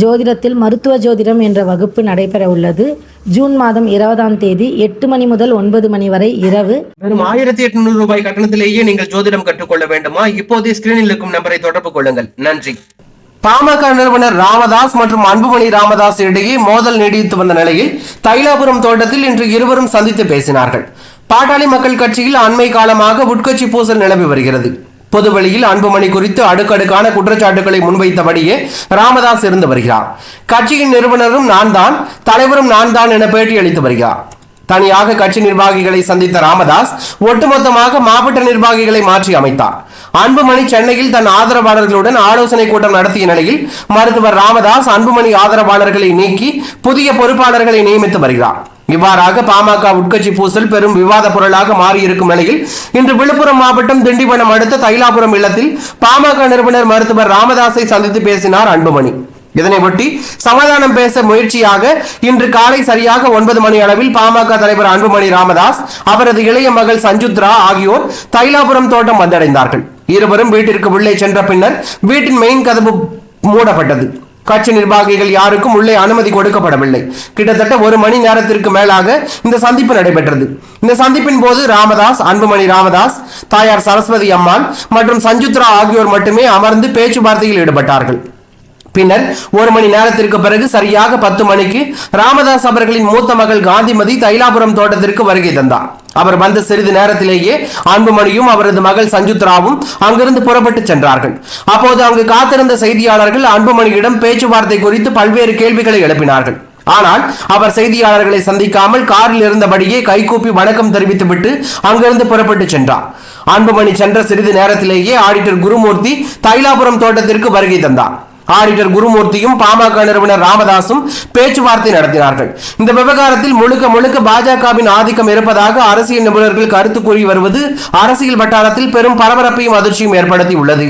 ஜோதிடத்தில் மருத்துவ ஜோதிடம் என்ற வகுப்பு நடைபெற உள்ளது ஜூன் மாதம் இருபதாம் தேதி எட்டு மணி முதல் ஒன்பது மணி வரை இரவு. வெறும் ஆயிரத்தி எட்நூறு ரூபாய் கட்டணத்திலேயே நீங்கள் ஜோதிடம் கற்றுக்கொள்ள வேண்டுமா? இப்போதே ஸ்கிரீனில் இருக்கும் நம்பரை தொடர்பு கொள்ளுங்கள். நன்றி. பாமக நிறுவனர் ராமதாஸ் மற்றும் அன்புமணி ராமதாஸ் இடையே மோதல் நீடித்து வந்த நிலையில் தைலாபுரம் தோட்டத்தில் இன்று இருவரும் சந்தித்து பேசினார்கள். பாட்டாளி மக்கள் கட்சியில் அண்மை காலமாக உட்கட்சி பூசல் நிலவி வருகிறது. பொதுவெளியில் அன்புமணி குறித்து அடுக்கடுக்கான குற்றச்சாட்டுகளை முன்வைத்தபடியே ராமதாஸ் இருந்து வருகிறார். கட்சியின் நிறுவனரும் நான் தான் தலைவரும் நான் தான் என பேட்டியளித்து வருகிறார். தனியாக கட்சி நிர்வாகிகளை சந்தித்த ராமதாஸ் ஒட்டுமொத்தமாக மாவட்ட நிர்வாகிகளை மாற்றி அமைத்தார். அன்புமணி சென்னையில் தன் ஆதரவாளர்களுடன் ஆலோசனை கூட்டம் நடத்திய நிலையில் மருத்துவர் ராமதாஸ் அன்புமணி ஆதரவாளர்களை நீக்கி புதிய பொறுப்பாளர்களை நியமித்து வருகிறார். இவ்வாறாக பாமக உட்கட்சி பூசல் பெரும் விவாத பொருளாக மாறியிருக்கும் நிலையில் இன்று விழுப்புரம் மாவட்டம் திண்டிவனம் அடுத்த தைலாபுரம் இல்லத்தில் பாமக நிறுவனர் மருத்துவர் ராமதாஸை சந்தித்து பேசினார் அன்புமணி. இதனையொட்டி சமாதானம் பேச முயற்சியாக இன்று காலை சரியாக ஒன்பது மணி அளவில் பாமக தலைவர் அன்புமணி ராமதாஸ் அவரது இளைய மகள் சஞ்சுத்ரா ஆகியோர் தைலாபுரம் தோட்டம் வந்தடைந்தார்கள். இருவரும் வீட்டிற்கு உள்ளே சென்ற பின்னர் வீட்டின் மெயின் கதவு மூடப்பட்டது. கட்சி நிர்வாகிகள் யாருக்கும் உள்ளே அனுமதி கொடுக்கப்படவில்லை. கிட்டத்தட்ட ஒரு மணி நேரத்திற்கு மேலாக இந்த சந்திப்பு நடைபெற்றது. இந்த சந்திப்பின் போது ராமதாஸ் அன்புமணி ராமதாஸ் தாயார் சரஸ்வதி அம்மாள் மற்றும் சஞ்சுத்ரா ஆகியோர் மட்டுமே அமர்ந்து பேச்சுவார்த்தையில் ஈடுபட்டார்கள். பின்னர் ஒரு மணி நேரத்திற்கு பிறகு சரியாக பத்து மணிக்கு ராமதாஸ் அவர்களின் மூத்த மகள் காந்திமதி தைலாபுரம் தோட்டத்திற்கு வருகை தந்தார். அவர் வந்த சிறிது நேரத்திலேயே அன்புமணியும் அவரது மகள் சஞ்சுத்ராவும் அங்கிருந்து புறப்பட்டு சென்றார்கள். அப்போது அங்கு காத்திருந்த செய்தியாளர்கள் அன்புமணியிடம் பேச்சுவார்த்தை குறித்து பல்வேறு கேள்விகளை எழுப்பினார்கள். ஆனால் அவர் செய்தியாளர்களை சந்திக்காமல் காரில் இருந்தபடியே கைகூப்பி வணக்கம் தெரிவித்துவிட்டு அங்கிருந்து புறப்பட்டு சென்றார். அன்புமணி சென்ற சிறிது நேரத்திலேயே ஆடிட்டர் குருமூர்த்தி தைலாபுரம் தோட்டத்திற்கு வருகை தந்தார். ஆடிட்டர் குருமூர்த்தியும் பாமக நிறுவனர் ராமதாசும் பேச்சுவார்த்தை நடத்தினார்கள். இந்த விவகாரத்தில் முழுக்க முழுக்க பாஜகவின் ஆதிக்கம் இருப்பதாக அரசியல் நிபுணர்கள் கருத்து கூறி வருவது அரசியல் வட்டாரத்தில் பெரும் பரபரப்பையும் அதிர்ச்சியும் ஏற்படுத்தி உள்ளது